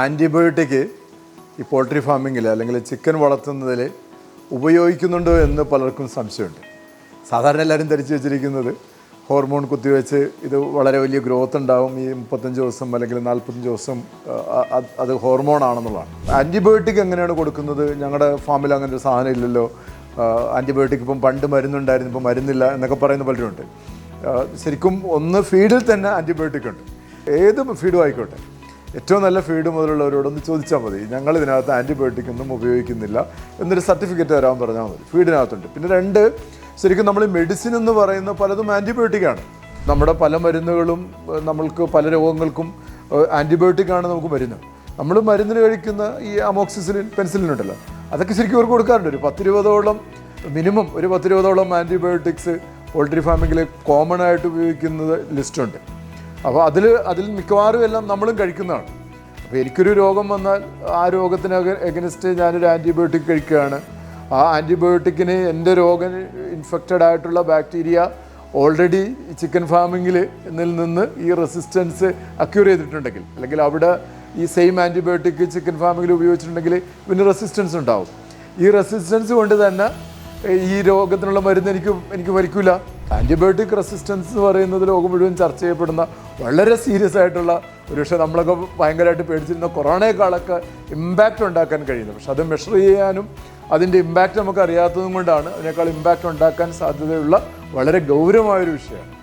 Antibiotic ഈ poultry ഫാമിങ്ങിൽ അല്ലെങ്കിൽ chicken വളർത്തുന്നതിൽ ഉപയോഗിക്കുന്നുണ്ടോ എന്ന് പലർക്കും സംശയമുണ്ട്. സാധാരണ എല്ലാവരും ധരിച്ചു വെച്ചിരിക്കുന്നത് ഹോർമോൺ കുത്തിവെച്ച് ഇത് വളരെ വലിയ ഗ്രോത്ത് ഉണ്ടാവും. ഈ മുപ്പത്തഞ്ച് ദിവസം അല്ലെങ്കിൽ നാൽപ്പത്തഞ്ച് ദിവസം അത് ഹോർമോൺ ആണെന്നുള്ളതാണ്. ആന്റിബയോട്ടിക് എങ്ങനെയാണ് കൊടുക്കുന്നത്? ഞങ്ങളുടെ ഫാമിൽ അങ്ങനെ ഒരു സാധനം ഇല്ലല്ലോ. ആന്റിബയോട്ടിക് ഇപ്പം പണ്ട് മരുന്നുണ്ടായിരുന്നു ഇപ്പം മരുന്നില്ല എന്നൊക്കെ പറയുന്ന പലരുണ്ട്. ശരിക്കും ഒന്ന് ഫീഡിൽ തന്നെ ആന്റിബയോട്ടിക് ഉണ്ട്. ഏത് ഫീഡും ആയിക്കോട്ടെ. ഏറ്റവും നല്ല ഫീഡ് മുതലുള്ളവരോടൊന്ന് ചോദിച്ചാൽ മതി. ഞങ്ങൾ ഇതിനകത്ത് ആന്റിബയോട്ടിക് ഒന്നും ഉപയോഗിക്കുന്നില്ല എന്നൊരു സർട്ടിഫിക്കറ്റ് തരാൻ പറഞ്ഞാൽ മതി. ഫീഡിനകത്തുണ്ട് പിന്നെ രണ്ട് ശരിക്കും നമ്മൾ മെഡിസിൻ എന്ന് പറയുന്ന പലതും ആന്റിബയോട്ടിക്കാണ് നമ്മുടെ പല മരുന്നുകളും നമ്മൾക്ക് പല രോഗങ്ങൾക്കും ആന്റിബയോട്ടിക്കാണ് നമുക്ക് മരുന്ന്. നമ്മൾ മരുന്നിന് കഴിക്കുന്ന ഈ അമോക്സിസിലിൻ പെൻസിലിൻ ഉണ്ടല്ലോ. അതൊക്കെ ശരിക്കും ഇവർക്ക് കൊടുക്കാറുണ്ട്. ഒരു പത്തിരുപതോളം മിനിമം ഒരു പത്തിരുപതോളം ആന്റിബയോട്ടിക്സ് പോൾട്രി ഫാമിങ്ങിൽ കോമൺ ആയിട്ട് ഉപയോഗിക്കുന്നത് ലിസ്റ്റുണ്ട് അപ്പോൾ അതിൽ അതിൽ മിക്കവാറും എല്ലാം നമ്മളും കഴിക്കുന്നതാണ്. അപ്പോൾ എനിക്കൊരു രോഗം വന്നാൽ ആ രോഗത്തിന് എഗനിസ്റ്റ് ഞാനൊരു ആന്റിബയോട്ടിക് കഴിക്കുകയാണ്. ആ ആന്റിബയോട്ടിക്കിന് എന്റെ രോഗം ഇൻഫെക്റ്റഡ് ആയിട്ടുള്ള ബാക്ടീരിയ ഓൾറെഡി ചിക്കൻ ഫാമിങ്ങിൽ എന്നിൽ നിന്ന് ഈ റെസിസ്റ്റൻസ് അക്യൂർ ചെയ്തിട്ടുണ്ടെങ്കിൽ അല്ലെങ്കിൽ അവിടെ ഈ സെയിം ആന്റിബയോട്ടിക് ചിക്കൻ ഫാമിങ്ങിൽ ഉപയോഗിച്ചിട്ടുണ്ടെങ്കിൽ പിന്നെ റെസിസ്റ്റൻസ് ഉണ്ടാവും. ഈ റെസിസ്റ്റൻസ് കൊണ്ട് തന്നെ ഈ രോഗത്തിനുള്ള മരുന്ന് എനിക്ക് എനിക്ക് വലിക്കില്ല ആന്റിബയോട്ടിക് റെസിസ്റ്റൻസ് എന്ന് പറയുന്നത് ലോകം മുഴുവൻ ചർച്ച ചെയ്യപ്പെടുന്ന വളരെ സീരിയസ് ആയിട്ടുള്ള ഒരു പക്ഷേ നമ്മളൊക്കെ ഭയങ്കരമായിട്ട് പേടിച്ചിരുന്ന കൊറോണയെക്കാളൊക്കെ ഇമ്പാക്റ്റ് ഉണ്ടാക്കാൻ കഴിയുന്നത്. പക്ഷെ അത് മെഷർ ചെയ്യാനും അതിന്റെ ഇമ്പാക്റ്റ് നമുക്ക് അറിയാത്തതും കൊണ്ടാണ് അതിനേക്കാൾ ഇമ്പാക്റ്റ് ഉണ്ടാക്കാൻ സാധ്യതയുള്ള വളരെ ഗൗരവമായൊരു വിഷയമാണ്.